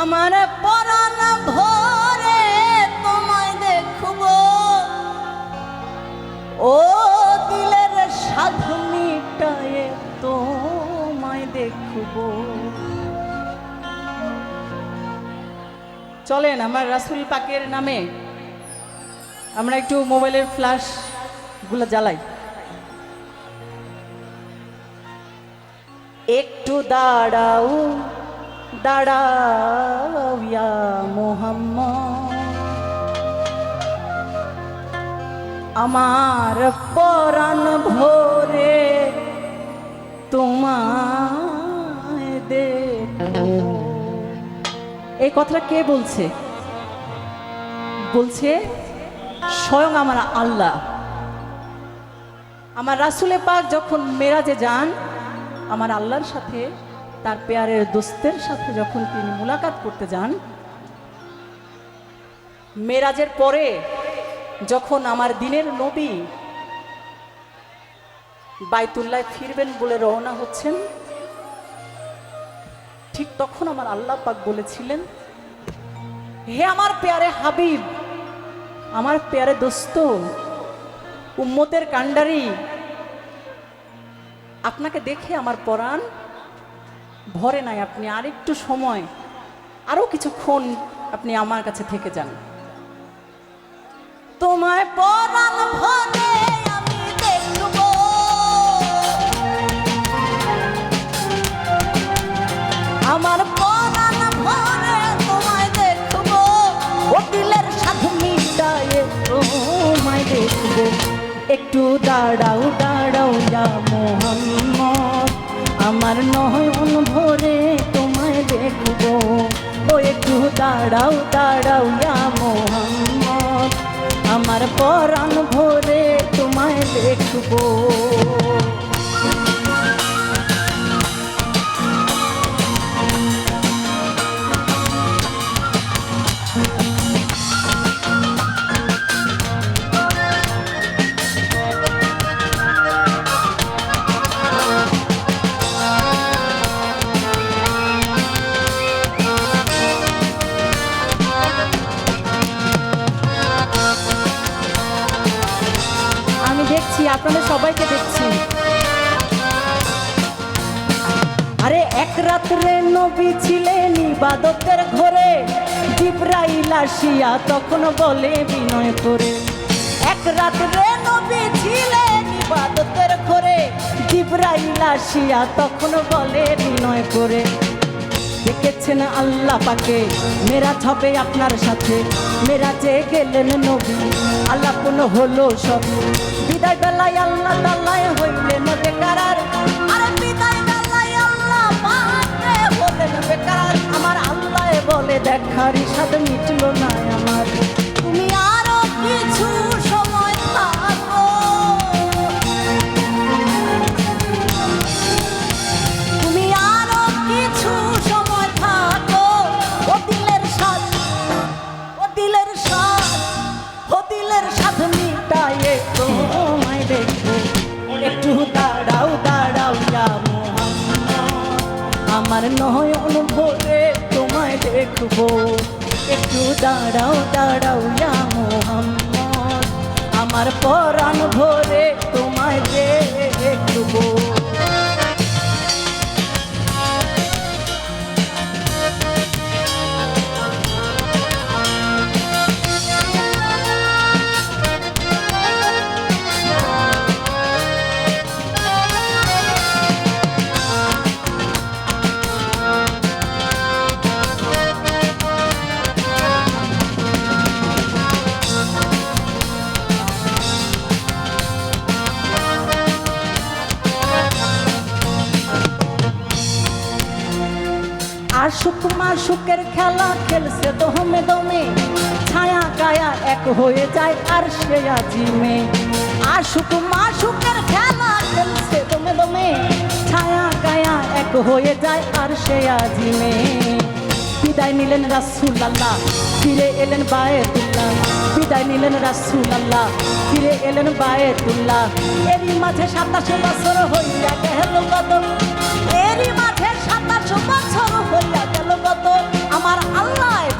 আমার পরাণ ভরে তোমায় দেখব। ও দিলের সাধু মিটায়ে তোমায় দেখব। চলেন আমার রাসুল পাকের নামে আমরা একটু মোবাইলের ফ্ল্যাশগুলো জ্বালাই। একটু দাঁড়াও। দাঁড়াও ইয়া মোহাম্মদ। আমার পরাণ ভোরে তোমায় দেখো এই কথাটা কে বলছে? বলছে স্বয়ং আমার আল্লাহ। আমার রাসুলে পাক যখন মেরাজে যান, আমার আল্লাহর সাথে তার পেয়ারের দোস্তের সাথে যখন তিনি মুলাকাত করতে যান, মেরাজের পরে যখন আমার দিনের নবী বাইতুল্লায় ফিরবেন বলে রওনা হচ্ছেন, ঠিক তখন আমার আল্লাহ পাক বলেছিলেন, হে আমার পেয়ারে হাবিব, আমার পেয়ারে দোস্ত, উম্মতের কাণ্ডারি, আপনাকে দেখে আমার পরাণ ভরে নাই, আপনি আরেকটু সময়, আরও কিছুক্ষণ আপনি আমার কাছে থেকে যান। তোমায় পরাণ ভরে আমি দেখব। আমার পরাণ ভরে তোমায় দেখব। ও দিলের সাধু মিটায়ে তোমায় দেখব। একটু দাঁড়াও দাঁড়াও যা মোহাম্মদ। আমার নয়ন ভরে তোমায় দেখব। ও, একটু দাঁড়াও দাঁড়াও ইয়া মোহাম্মদ। আমার পরাণ ভরে তোমায় দেখব। দেখছি, আপনাদের সবাইকে দেখছি। আরে, এক রাত্রে নবী ছিলেন ইবাদতের ঘরে। জিব্রাইল আসিয়া তখন বলে বিনয় করে, এক রাত্রে নবী ছিলেন ইবাদতের ঘরে। জিব্রাইল আসিয়া তখন বলে বিনয় করে দেখেছেন আল্লাহ পাকে। মেরা ছবে আপনার সাথে। মেরা যে গেলেন নবী, আল্লাহ কোন হলো সব। বিদায় বেলায় আল্লাহ তাল্লায় হইলেন বেকারার আর বিদায় বেলায় আল্লাহ হলেন বেকার। আমার আল্লাহ বলে দেখার সাথে মিটল না আমার। নয়ন ভরে তোমায় দেখব। একটু দাঁড়াও দাঁড়াও ইয়া মোহাম্মদ। আমার পরাণ ভরে তোমায় আশুক মাসুকের খেলা খেলছে দমে দমে। ছায়া কায়া এক হয়ে যায় আর সে আজিমে আশুক মাসুকের খেলা খেলছে দমে দমে। ছায়া কায়া এক হয়ে যায় আর সে আজিমে বিদায় নিলেন রাসুল আল্লাহ ফিরে এলেন বায়ে বায়েতুল্লাহ। বিদায় নিলেন রাসুল আল্লাহ ফিরে এলেন বায়ে বায়েতুল্লাহ। এরই মাঝে সাতাশে বছর হইয়া গেল কত এরই মাঝে সাতাশ বছর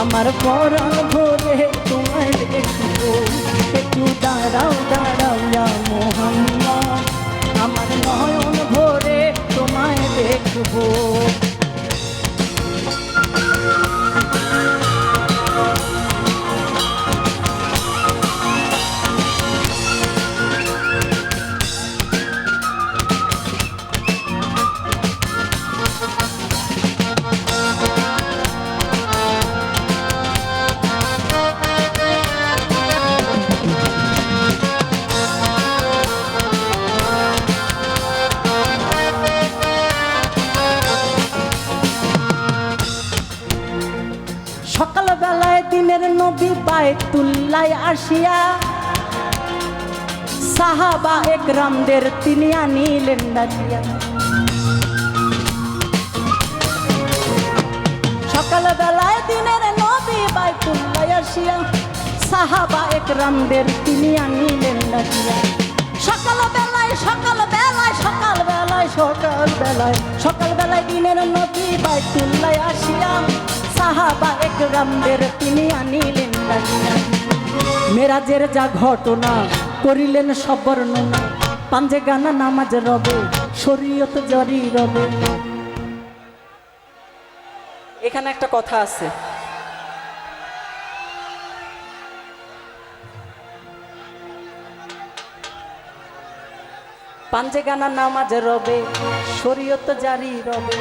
আমার পরাণ ভরে তোমায় দেখব। একটু দাঁড়াও দাঁড়াও মোহাম্মদ। আমার নয়ন ভরে তোমায় দেখব। দিনের নবী বায়তুল্লায় আসিয়া সাহাবা একরামদের তিনি আনিলেন ডাকিয়া সকালবেলায় দিনের নবী বায়তুল্লায় আসিয়া সাহাবা একরামদের তিনি আনিলেন ডাকিয়া সকালবেলায় সকালবেলায় সকালবেলায় সকালবেলায় সকালবেলায় দিনের নবী বায়তুল্লায় আসিয়া সাহাবা তিনি আনিলেন মেরাজের যা ঘটনা করিলেন সব পাঞ্জে গানা নামাজ রবে, শরীয়ত জরি রবে। এখানে একটা কথা আছে। পাঞ্জে গানা নামাজ রবে, শরীয়ত জারি রবে।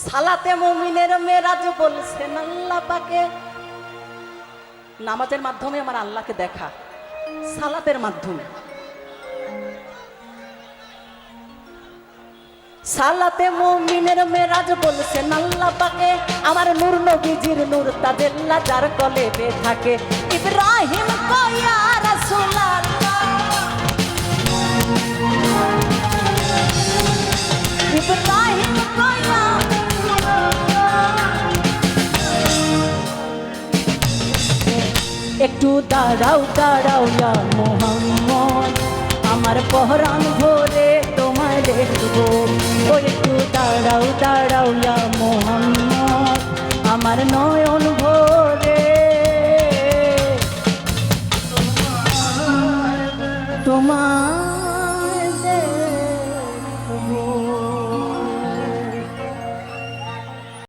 সালাতে মুমিনের মেরাজ বলছেন আল্লাহ পাকে। নামাজের মাধ্যমে আমার আল্লাহকে দেখা, সালাতের মাধ্যমে। সালাতে মুমিনের মেরাজ বলছেন আল্লাহ পাকে, আমার নূর নবীজির নূর তাজেল্লা যার কলে বে থাকে। ইব্রাহিম কয়া রাসূলুল্লাহ। ইব্রাহিম কয়া একটু দাঁড়াও দাঁড়াও ইয়া মোহাম্মদ। আমার পহরান ভোরে তোমার দেখব। একটু দাঁড়াও দাঁড়াও ইয়া মোহাম্মদ।